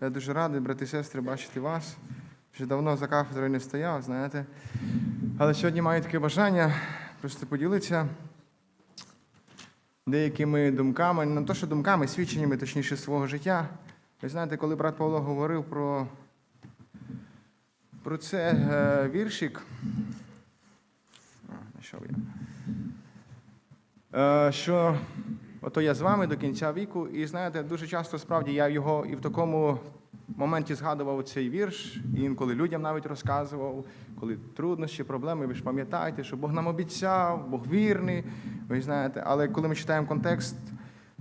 Я дуже радий, брати і сестри, бачити вас. Вже давно за кафедрою не стояв, знаєте. Але сьогодні маю таке бажання просто поділитися деякими думками, не то, що думками, свідченнями, точніше, свого життя. Ви знаєте, коли брат Павло говорив про, про це е, віршик. Знайшов я. Е, що ото я з вами до кінця віку, і знаєте, дуже часто справді я його і в такому моменті згадував цей вірш, і інколи людям навіть розказував, коли труднощі, проблеми, ви ж пам'ятаєте, що Бог нам обіцяв, Бог вірний, ви знаєте, але коли ми читаємо контекст,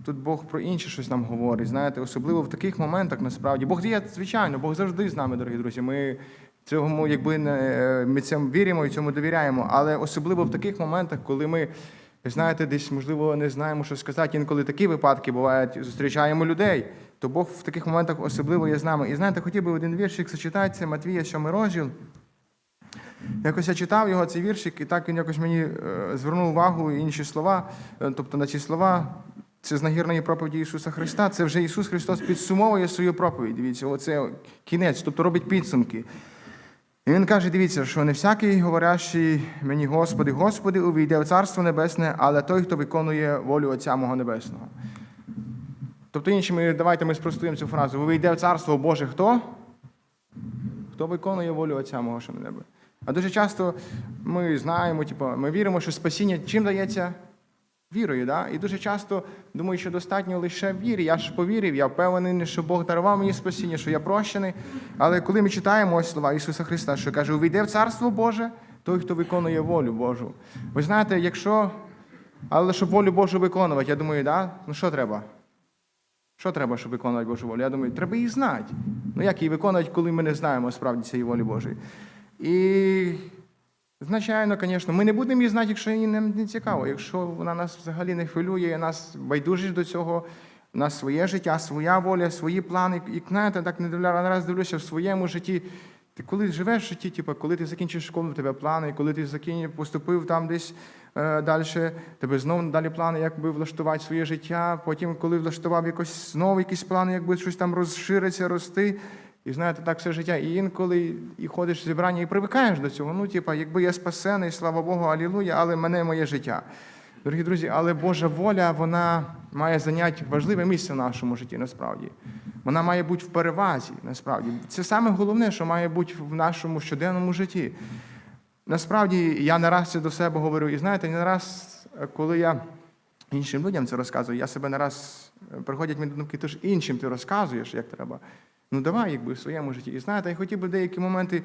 тут Бог про інше щось нам говорить, знаєте, особливо в таких моментах насправді. Бог є, звичайно, Бог завжди з нами, дорогі друзі. Ми цьому, якби не ми цьому віримо і цьому довіряємо, але особливо в таких моментах, коли ми. Ви знаєте, десь, можливо, не знаємо, що сказати. Інколи такі випадки бувають, зустрічаємо людей, то Бог в таких моментах особливо є з нами. І знаєте, хотів би один віршик зачитати, це Матвія 7 розділ. Якось я читав його, цей віршик, і так він якось мені е, звернув увагу інші слова. Е, Тобто на ці слова, це з нагірної проповіді Ісуса Христа. Це вже Ісус Христос підсумовує свою проповідь. Дивіться, оце кінець, тобто робить підсумки. І він каже: дивіться, що не всякий говорящий мені, Господи, Господи, увійде в Царство Небесне, але той, хто виконує волю Отця мого Небесного. Тобто, іншими, давайте ми спростуємо цю фразу. Увійде в Царство Боже хто? Хто виконує волю Отця мого що на небе? А дуже часто ми знаємо, типу, ми віримо, що спасіння чим дається? Вірою. Да? І дуже часто думаю, що достатньо лише віри. Я ж повірив, я впевнений, що Бог дарував мені спасіння, що я прощений. Але коли ми читаємо ось слова Ісуса Христа, що каже, увійде в Царство Боже, той, хто виконує волю Божу. Ви знаєте, якщо. Але щоб волю Божу виконувати, я думаю, да? ну що треба? Що треба, щоб виконувати Божу волю? Я думаю, треба її знати. Ну як її виконувати, коли ми не знаємо справді цієї волі Божої? І, звичайно, звісно, ми не будемо її знати, якщо їй не цікаво, якщо вона нас взагалі не хвилює, нас байдужить до цього, у нас своє життя, своя воля, свої плани. І знаєте, так не раз дивлюся в своєму житті. Ти коли живеш в житті, типу, коли ти закінчиш школу, в тебе плани, коли ти закінчив, поступив там десь е, далі, тебе знову далі плани, як би влаштувати своє життя. Потім, коли влаштував якось знову якісь плани, якби щось там розшириться, рости. І знаєте, так все життя. І інколи і ходиш в зібрання і привикаєш до цього. Ну, типа, якби я спасений, слава Богу, алілуя, але мене моє життя. Дорогі друзі, але Божа воля, вона має зайняти важливе місце в нашому житті, насправді. Вона має бути в перевазі, насправді. Це саме головне, що має бути в нашому щоденному житті. Насправді, я не раз це до себе говорю, і знаєте, не раз, коли я іншим людям це розказую, я себе не раз приходять мені до думки, то ж іншим ти розказуєш, як треба. Ну давай, якби в своєму житті. І знаєте, я хотів би деякі моменти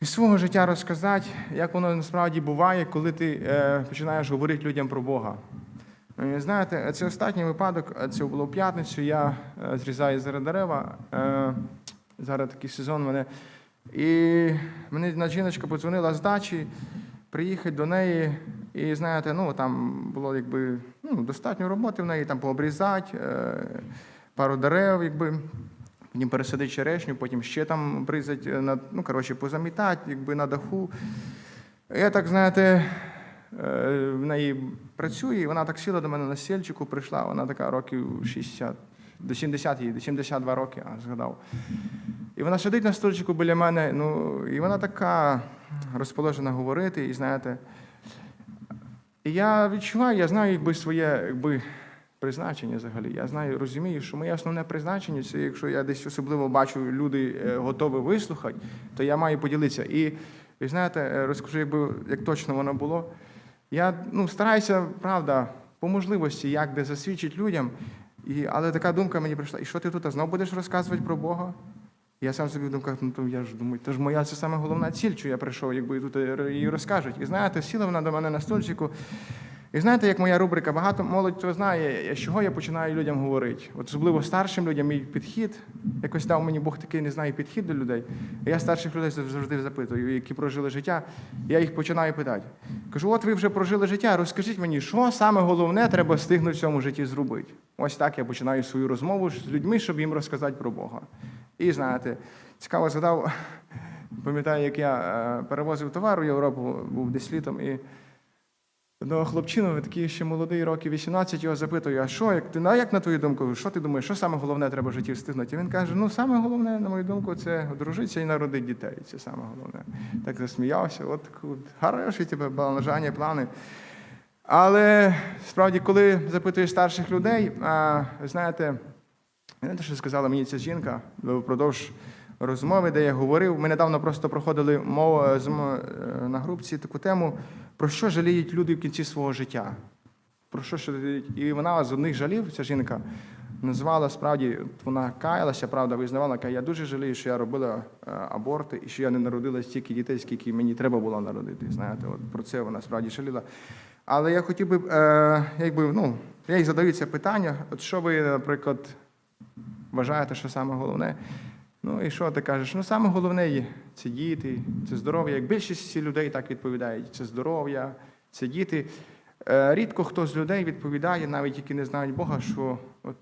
із свого життя розказати, як воно насправді буває, коли ти е, починаєш говорити людям про Бога. Е, Знаєте, це останній випадок, е, це було в п'ятницю. Я е, зрізаю зараз дерева. Е, зараз такий сезон мене. І мені жіночка подзвонила з дачі, приїхати до неї. І знаєте, ну там було якби ну, достатньо роботи в неї, там пообрізати, е, пару дерев, якби. Потім пересадити черешню, потім ще там бризать, на, ну, коротше, позамітати, якби на даху. Я так, знаєте, е, в неї працює, і вона так сіла до мене на стільчику, прийшла, вона така років 60, до 70 їй, до 72 роки, а згадав. І вона сидить на стільчику біля мене, ну, і вона така розположена говорити, і знаєте. І я відчуваю, я знаю, якби своє, якби призначення взагалі. Я знаю, розумію, що моє основне призначення це, якщо я десь особливо бачу, люди е, готові вислухати, то я маю поділитися. І ви знаєте, е, розкажу, якби як точно воно було. Я ну, стараюся, правда, по можливості, як де засвідчити людям. І, але така думка мені прийшла: і що ти тут знову будеш розказувати про Бога? Я сам собі в думках, ну то я ж думаю, то ж моя це саме головна ціль, що я прийшов, якби тут е, її розкажуть. І знаєте, сіла вона до мене на стольчику. І знаєте, як моя рубрика, багато молодь хто знає, з чого я починаю людям говорити. От особливо старшим людям мій підхід. Якось дав мені Бог такий не знаю, підхід до людей. Я старших людей завжди запитую, які прожили життя. Я їх починаю питати. Кажу, от ви вже прожили життя, розкажіть мені, що саме головне треба встигнути в цьому житті зробити. Ось так я починаю свою розмову з людьми, щоб їм розказати про Бога. І знаєте, цікаво згадав, пам'ятаю, як я е, перевозив товар у Європу, був десь літом, і одного хлопчину, він такий ще молодий, років 18, його запитую, а що, як ти, а як на твою думку, що ти думаєш, що саме головне треба в житті встигнути? І він каже, ну саме головне, на мою думку, це одружитися і народити дітей. Це саме головне. Так засміявся, от хороші тебе бажання, плани. Але справді, коли запитуєш старших людей, а, знаєте, знаєте, що сказала мені ця жінка впродовж розмови, де я говорив. Ми недавно просто проходили мову м- е, на групці таку тему, про що жаліють люди в кінці свого життя. Про що жаліють? І вона з одних жалів, ця жінка, назвала справді, вона каялася, правда, визнавала, каже, я дуже жалію, що я робила е, аборти і що я не народила стільки дітей, скільки мені треба було народити. Знаєте, от про це вона справді жаліла. Але я хотів би, е, якби, ну, я їй задаю це питання, от що ви, наприклад, вважаєте, що саме головне? Ну і що ти кажеш? Ну, саме головне це діти, це здоров'я. Як більшість людей так відповідають, це здоров'я, це діти. Е, Рідко хто з людей відповідає, навіть які не знають Бога, що от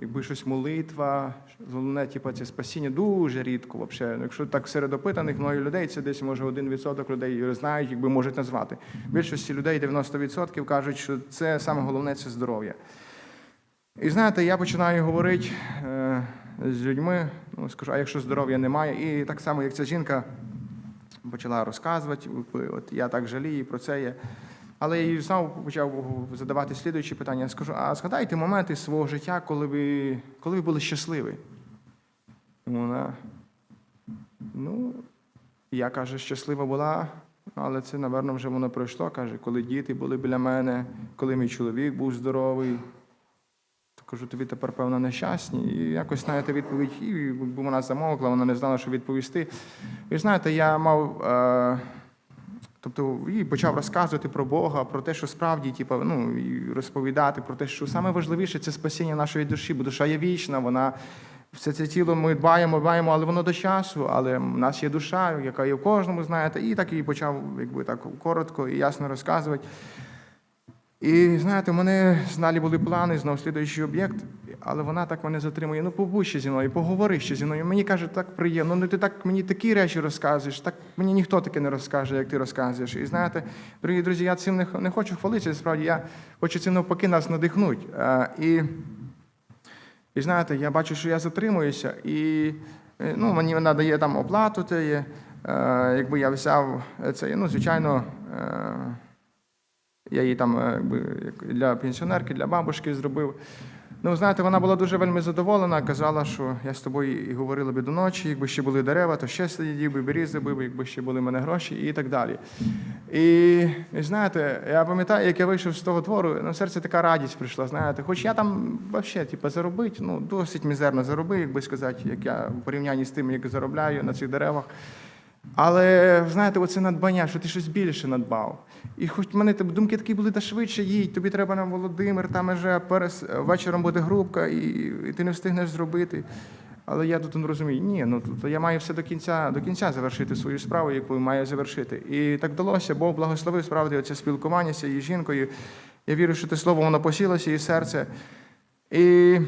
якби щось молитва, головне, типу, це спасіння дуже рідко. Взагалі. Якщо так серед опитаних мною людей, це десь може 1% людей знають, якби можуть назвати. Більшості людей 90% кажуть, що це саме головне це здоров'я. І знаєте, я починаю говорити е, з людьми, ну скажу, а якщо здоров'я немає, і так само, як ця жінка почала розказувати, от я так жалію про це є. Але я знову почав задавати слідуючі питання. Я скажу, а згадайте моменти свого життя, коли ви, коли ви були щасливі? Вона, ну, я каже, щаслива була, але це, напевно, вже воно пройшло. Каже, коли діти були біля мене, коли мій чоловік був здоровий. Кажу, тобі тепер, певно, нещасні. І якось знаєте, відповідь, і якби вона замовкла, вона не знала, що відповісти. І знаєте, я мав. Е, Тобто і почав розказувати про Бога, про те, що справді, типу, ну, і розповідати про те, що саме важливіше це спасіння нашої душі, бо душа є вічна, вона все це тіло ми дбаємо, дбаємо, але воно до часу. Але в нас є душа, яка є в кожному, знаєте, і так і почав, якби так коротко і ясно розказувати. І знаєте, у мене зналі були плани знову слідуючий об'єкт, але вона так мене затримує. Ну, побудь ще зі мною, поговори ще зі мною. Мені каже, так приємно. Ну ти так мені такі речі розказуєш, так мені ніхто таке не розкаже, як ти розказуєш. І знаєте, дорогі друзі, я цим не, не хочу хвалитися, справді я хочу цим навпаки нас надихнути. А, і, і знаєте, я бачу, що я затримуюся, і е, ну, мені вона дає там оплату, те є, е, якби я взяв це, ну, звичайно. Я її там е, якби, для пенсіонерки, для бабушки зробив. Ну, знаєте, вона була дуже вельми задоволена, казала, що я з тобою і говорила би до ночі, якби ще були дерева, то ще сидів би, берізи би, якби ще були в мене гроші і так далі. І, і знаєте, я пам'ятаю, як я вийшов з того двору, на серце така радість прийшла, знаєте, хоч я там взагалі типу, заробити, ну, досить мізерно заробив, як би сказати, як я в порівнянні з тим, як заробляю на цих деревах. Але знаєте, оце надбання, що ти щось більше надбав. І хоч в мене думки такі були, та швидше їдь, тобі треба на Володимир, там вже перес... вечором буде групка, і, і ти не встигнеш зробити. Але я тут розумію, ні, ну тут я маю все до кінця до кінця завершити свою справу, яку маю завершити. І так вдалося, Бог благословив справді оце спілкування з цією жінкою. Я вірю, що те слово воно посілося її серце. І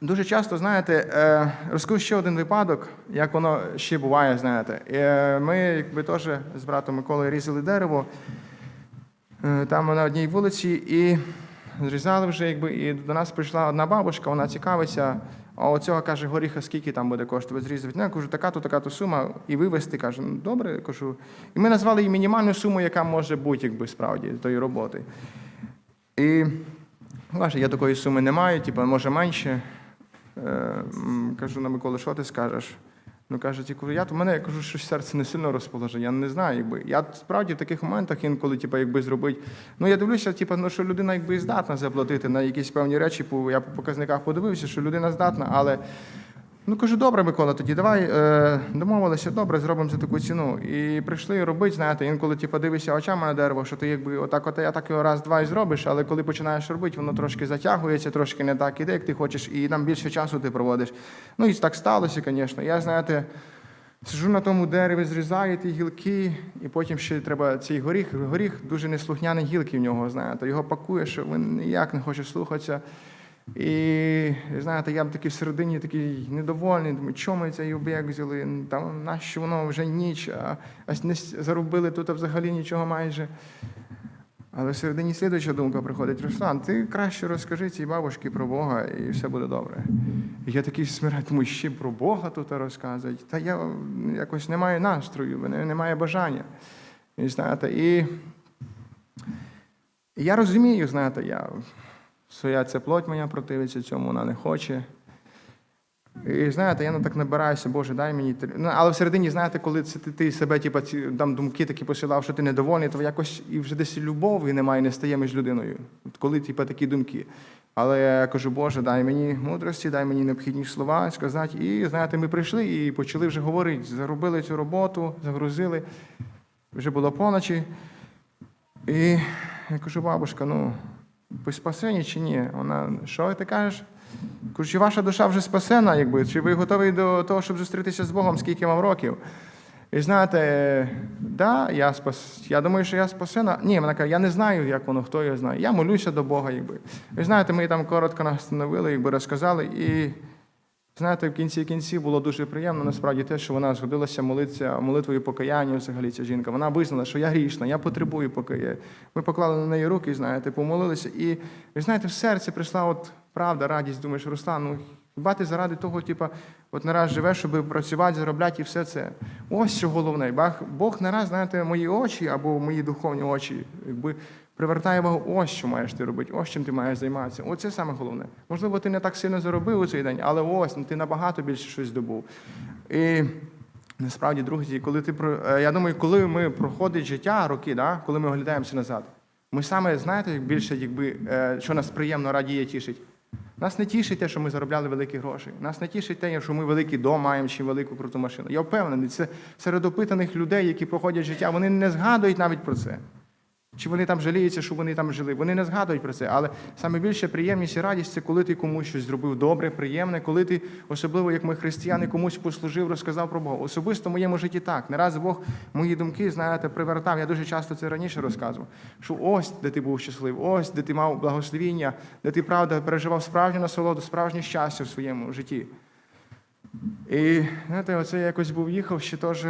Дуже часто, знаєте, е, розкажу ще один випадок, як воно ще буває, знаєте. Е, Ми, якби теж з братом Миколою різали дерево е, там на одній вулиці і зрізали вже, якби, і до нас прийшла одна бабушка, вона цікавиться, а оцього каже, горіха, скільки там буде коштувати зрізати. Ну, я кажу, така-то, така-то сума, і вивезти, каже, ну добре, кажу. І ми назвали їй мінімальну суму, яка може бути, якби справді, тої роботи. І каже, я такої суми не маю, типу, може менше. Е, кажу на Миколу, що ти скажеш? Ну каже, тільки я то мене я кажу, що серце не сильно розположене, Я не знаю, якби. Я справді в таких моментах інколи, типу, якби зробити. Ну я дивлюся, типу, ну, що людина якби здатна заплатити на якісь певні речі. Я по показниках подивився, що людина здатна, але. Ну кажу, добре, Микола, тоді давай е, домовилися, добре, зробимо за таку ціну. І прийшли робити, знаєте, інколи типу, дивишся очами на дерево, що ти якби отак, от я так його раз-два і зробиш, але коли починаєш робити, воно трошки затягується, трошки не так іде, як ти хочеш, і там більше часу ти проводиш. Ну і так сталося, звісно. Я, знаєте, сижу на тому дереві, зрізаю ті гілки, і потім ще треба цей горіх. Горіх дуже неслухняні гілки в нього, знаєте. Його пакуєш, що він ніяк не хоче слухатися. І знаєте, я б такий всередині такий недовольний, думаю, чому цей об'єкт взяли? Там нащо воно вже ніч, а, а не заробили тут взагалі нічого майже. Але в середині слідуюча думка приходить: Руслан, ти краще розкажи цій бабушці про Бога, і все буде добре. І я такий смирай, думаю, ще про Бога тут розказують. Та я якось не маю настрою, мене немає бажання. І знаєте, і, і я розумію, знаєте, я, своя це плоть моя противиться цьому, вона не хоче. І знаєте, я ну, так набираюся, Боже, дай мені. Ну, але всередині, знаєте, коли це ти, ти себе, типу, ці, там думки такі посилав, що ти недовольний, то якось і вже десь любові немає, не стає між людиною. От коли типу, такі думки. Але я кажу, Боже, дай мені мудрості, дай мені необхідні слова сказати. І знаєте, ми прийшли і почали вже говорити, заробили цю роботу, загрузили. Вже було поночі. І я кажу, бабушка, ну, ви спасені чи ні? Вона, що ти кажеш? Кажу, чи ваша душа вже спасена, якби? чи ви готові до того, щоб зустрітися з Богом, скільки вам років? І знаєте, да, я спас. Я думаю, що я спасена. Ні, вона каже, я не знаю, як воно, хто його знає. Я молюся до Бога, якби. Ви знаєте, ми там коротко настановили, якби розказали, і знаєте, в кінці кінці було дуже приємно насправді те, що вона згодилася молитися молитвою покаяння взагалі ця жінка. Вона визнала, що я грішна, я потребую покаяння. Ми поклали на неї руки, знаєте, помолилися. І ви знаєте, в серці прийшла от правда, радість. Думаєш, Руслан, ну хіба ти заради того, типа, от не раз живеш, щоб працювати, заробляти і все це. Ось що головне. Бог, Бог не раз, знаєте, мої очі або мої духовні очі, якби привертає увагу, ось що маєш ти робити, ось чим ти маєш займатися. Оце саме головне. Можливо, ти не так сильно заробив у цей день, але ось ну, ти набагато більше щось здобув. І насправді, друзі, коли ти е, я думаю, коли ми проходить життя, роки, да, коли ми оглядаємося назад, ми саме знаєте, більше, якби е, що нас приємно радіє, тішить. Нас не тішить те, що ми заробляли великі гроші. Нас не тішить те, що ми великий дом маємо чи велику круту машину. Я впевнений, це серед опитаних людей, які проходять життя, вони не згадують навіть про це. Чи вони там жаліються, що вони там жили? Вони не згадують про це. Але саме більше приємність і радість це коли ти комусь щось зробив добре, приємне, коли ти, особливо як ми християни, комусь послужив, розказав про Бога. Особисто в моєму житті так. Не раз Бог мої думки, знаєте, привертав. Я дуже часто це раніше розказував. Що ось де ти був щасливий, ось де ти мав благословіння, де ти правда переживав справжню насолоду, справжнє щастя в своєму житті. І знаєте, оце я якось був їхав ще теж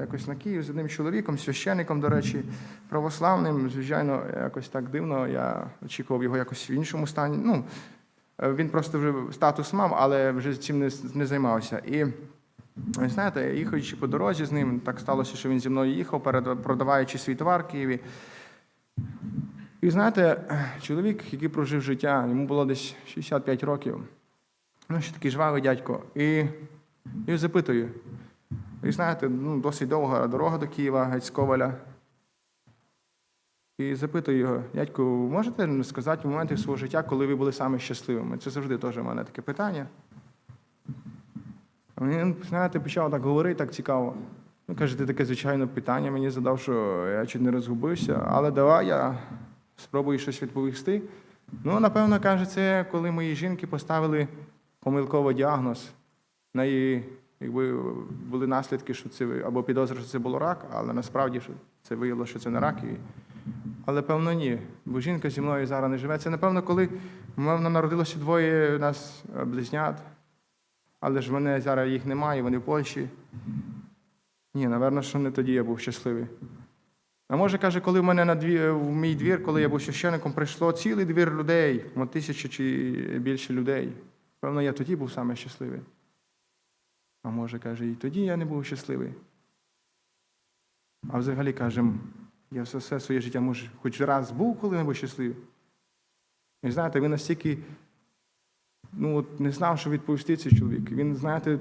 якось на Київ з одним чоловіком, священником, до речі, православним. Звичайно, якось так дивно. Я очікував його якось в іншому стані. Ну, е, він просто вже статус мав, але вже цим не, не займався. І знаєте, їхаючи по дорозі з ним, так сталося, що він зі мною їхав, продаваючи свій товар в Києві. І знаєте, чоловік, який прожив життя, йому було десь 65 років. Ну, ще такий жвавий дядько. І я запитую. І знаєте, ну, досить довга дорога до Києва, геть з Коваля. І запитую його, дядьку, можете сказати моменти свого життя, коли ви були саме щасливими? Це завжди теж у мене таке питання. А Він, знаєте, почав так говорити, так цікаво. Ну, каже, ти таке звичайне питання мені задав, що я чуть не розгубився, але давай я спробую щось відповісти. Ну, напевно, каже, це коли мої жінки поставили помилковий діагноз. В неї якби були наслідки, що це або підозра, що це було рак, але насправді що це виявилося, що це не рак. І... Але певно ні. Бо жінка зі мною зараз не живе. Це, напевно, коли мабуть, народилося двоє у нас е, близнят, але ж мене зараз їх немає, вони в Польщі. Ні, напевно, що не тоді я був щасливий. А може, каже, коли в мене на дві, в мій двір, коли я був священником, прийшло цілий двір людей, от тисячу чи більше людей. Певно, я тоді був саме щасливий. А може, каже, і тоді я не був щасливий. А взагалі, каже, я все, все своє життя, може, хоч раз був коли-небудь щасливий. І знаєте, він настільки ну, от, не знав, що відповісти цей чоловік. Він, знаєте,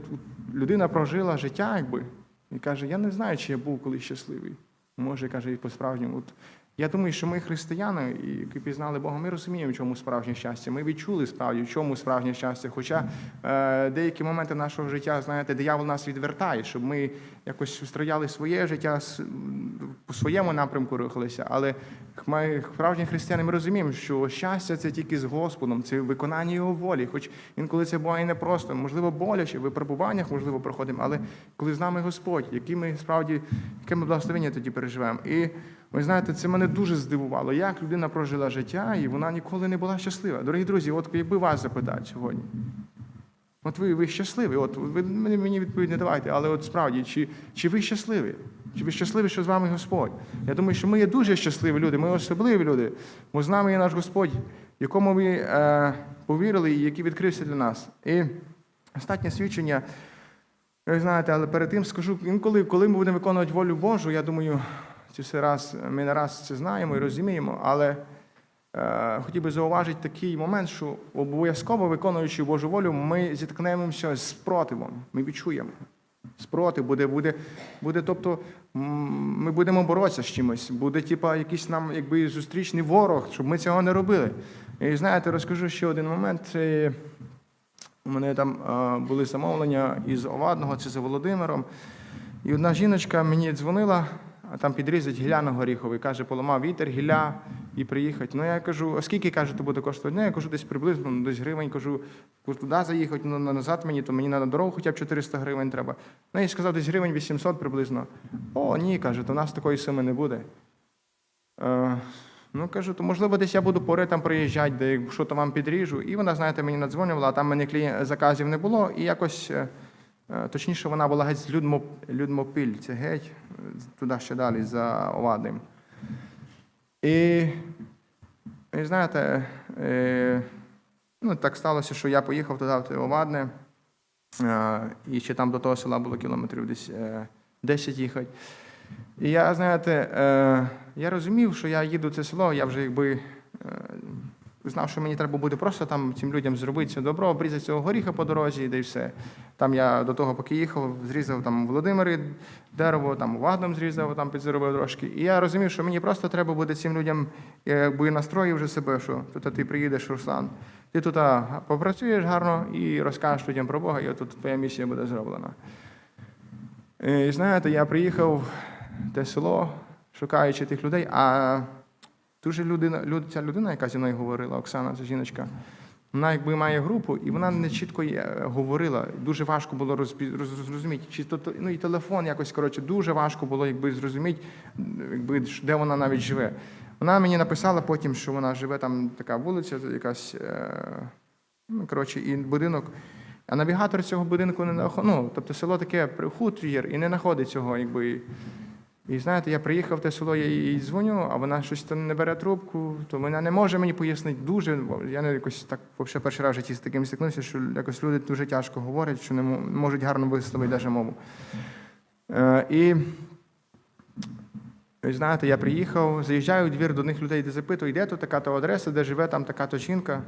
людина прожила життя, якби, і каже, я не знаю, чи я був колись щасливий. Може, каже, і по-справжньому. Я думаю, що ми християни, які пізнали Бога, ми розуміємо, в чому справжнє щастя. Ми відчули справді, в чому справжнє щастя. Хоча е, деякі моменти нашого життя, знаєте, диявол нас відвертає, щоб ми якось устрояли своє життя по своєму напрямку рухалися. Але ми, справжні християни, ми розуміємо, що щастя це тільки з Господом, це виконання Його волі. Хоч інколи це буває непросто, можливо, боляче, в випробуваннях, можливо, проходимо, але коли з нами Господь, які ми справді, яке ми благословення тоді переживаємо. І ви знаєте, це мене дуже здивувало, як людина прожила життя, і вона ніколи не була щаслива. Дорогі друзі, от якби вас запитати сьогодні. От ви, ви щасливі, от ви мені, відповідь не давайте, але от справді, чи, чи ви щасливі? Чи ви щасливі, що з вами Господь? Я думаю, що ми є дуже щасливі люди, ми особливі люди, бо з нами є наш Господь, якому ми е, повірили і який відкрився для нас. І останнє свідчення, ви знаєте, але перед тим скажу, інколи, коли ми будемо виконувати волю Божу, я думаю, це все раз, ми не раз це знаємо і розуміємо, але е, хотів би зауважити такий момент, що обов'язково виконуючи Божу волю, ми зіткнемося з спротивом, ми відчуємо. Спротив буде, буде, буде, тобто ми будемо боротися з чимось, буде типа якийсь нам якби зустрічний ворог, щоб ми цього не робили. І знаєте, розкажу ще один момент. Це у мене там е, були замовлення із Овадного, це за Володимиром. І одна жіночка мені дзвонила, а там підрізать гілля на горіховий. Каже, поламав вітер, гілля і приїхати. Ну я кажу, а скільки каже, то буде коштувати? Ну, я кажу, десь приблизно ну, десь гривень. Кажу, туди заїхати, ну назад мені, то мені на дорогу хоча б 400 гривень треба. Ну, я сказав, десь гривень 800 приблизно. О, ні, каже, то в нас такої суми не буде. Е, ну, кажу, то можливо, десь я буду пори там приїжджати, де що то вам підріжу. І вона, знаєте, мені надзвонювала, а там мені клієн... заказів не було, і якось. Е, Точніше, вона була геть з Людмо... Людмопіль, це геть, е, туди ще далі, за Овадним. І, і знаєте, е, ну, так сталося, що я поїхав туди в Овадне, і ще там до того села було кілометрів десь е, 10 їхати. І я, знаєте, я розумів, що я їду в це село, я вже якби знав, що мені треба буде просто там цим людям зробити це добро, обрізати цього горіха по дорозі, де й все. Там я до того, поки їхав, зрізав там Володимирі дерево, там вагном зрізав, там підзаробив трошки. І я розумів, що мені просто треба буде цим людям, якби настроїв вже себе, що тут ти приїдеш, Руслан, ти тут попрацюєш гарно і розкажеш людям про Бога, і тут твоя місія буде зроблена. І знаєте, я приїхав в те село, шукаючи тих людей, а дуже людина, люд, ця людина, яка зі мною говорила, Оксана, ця жіночка, вона якби має групу, і вона не чітко говорила. Дуже важко було розпі- роз- зрозуміти. Чи то, ну, і телефон якось, коротше, дуже важко було якби, зрозуміти, якби, де вона навіть живе. Вона мені написала потім, що вона живе там така вулиця, якась, е, ну, коротше, і будинок. А навігатор цього будинку не ну, тобто село таке при- і не знаходить цього, якби. І знаєте, я приїхав в те село, я їй дзвоню, а вона щось там не бере трубку, то вона не може мені пояснити дуже. Я не якось так перший раз в житті з таким стикнувся, що якось люди дуже тяжко говорять, що не можуть гарно висловити навіть мову. Е, і, знаєте, я приїхав, заїжджаю у двір до них людей, де запитую, де тут така то адреса, де живе там така то жінка.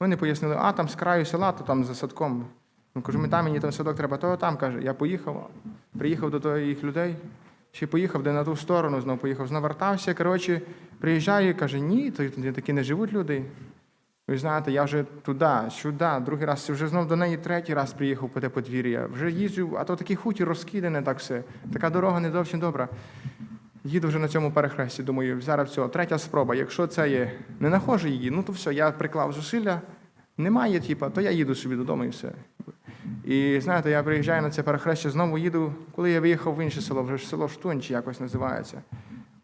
Вони пояснили, а там з краю села, то там за садком. Ну, кажу, ми там мені там садок треба, то там каже. Я поїхав, приїхав до їх людей, ще поїхав де на ту сторону, знову поїхав, знову вертався. Коротше, приїжджаю і каже, ні, то такі не живуть люди. Ви знаєте, я вже туди, сюди, другий раз, вже знов до неї третій раз приїхав по те подвір'я. Вже їжджу, а то такий хутір розкиданий, так все. Така дорога не зовсім добра. Їду вже на цьому перехресті, думаю, зараз все, третя спроба. Якщо це є, не нахожу її, ну то все, я приклав зусилля, немає, типа, то я їду собі додому і все. І знаєте, я приїжджаю на це перехрестя, знову їду, коли я виїхав в інше село, вже ж село Штунь якось називається.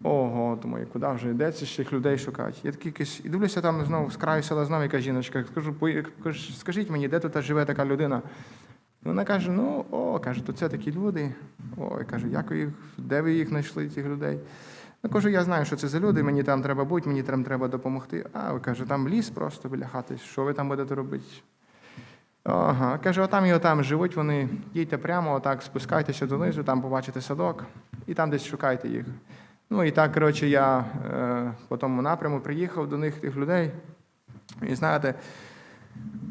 Ого, думаю, куди вже йде цих людей шукати? Я такий якийсь, і дивлюся там знову з краю села знову якась жіночка. Скажу, кажу, скажіть мені, де тут живе така людина? Вона каже: ну, о, каже, то це такі люди. Ой, каже, як ви їх, де ви їх знайшли, цих людей? Ну, кажу, я знаю, що це за люди, мені там треба бути, мені там треба допомогти. А, ви каже, там ліс просто біля хати. Що ви там будете робити? Ага, каже, отам і отам живуть вони. Їдьте прямо, отак, спускайтеся донизу, там побачите садок, і там десь шукайте їх. Ну і так, коротше, я е, по тому напряму приїхав до них, тих людей. І знаєте,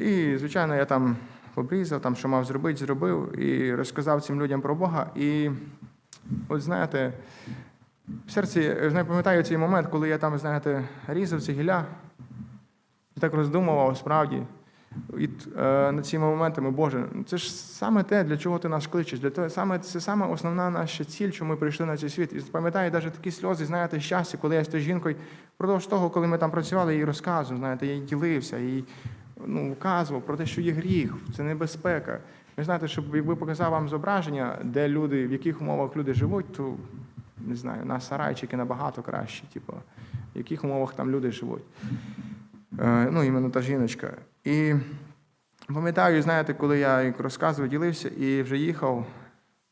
і, звичайно, я там обрізав, там, що мав зробити, зробив, і розказав цим людям про Бога. І от знаєте, в серці, не пам'ятаю цей момент, коли я там, знаєте, різав ці гілля, і так роздумував справді. І е, над цими моментами, Боже, це ж саме те, для чого ти нас кличеш. Для того, саме, це саме основна наша ціль, що ми прийшли на цей світ. І пам'ятаю навіть такі сльози, знаєте, щастя, коли я з тою жінкою, впродовж того, коли ми там працювали, я їй розказував, знаєте, я їй ділився, їй ну, вказував про те, що є гріх, це небезпека. Ви знаєте, щоб якби показав вам зображення, де люди, в яких умовах люди живуть, то не знаю, на сарайчики набагато краще, типу, в яких умовах там люди живуть. Е, ну, іменно та жіночка. І пам'ятаю, знаєте, коли я як розказував, ділився і вже їхав,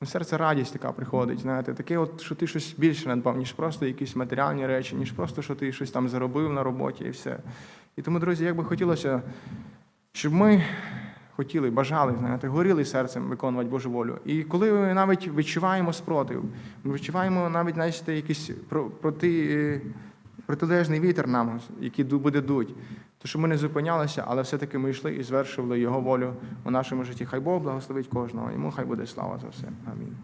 Ну, серце радість така приходить, знаєте, таке, от, що ти щось більше надбав, ніж просто якісь матеріальні речі, ніж просто, що ти щось там заробив на роботі і все. І тому, друзі, як би хотілося, щоб ми хотіли, бажали, знаєте, горіли серцем виконувати Божу волю. І коли ми навіть відчуваємо спротив, ми відчуваємо навіть знаєте, якийсь проти, е, протилежний вітер нам, який буде дуть, то що ми не зупинялися, але все-таки ми йшли і звершували Його волю у нашому житті. Хай Бог благословить кожного. Йому хай буде слава за все. Амінь.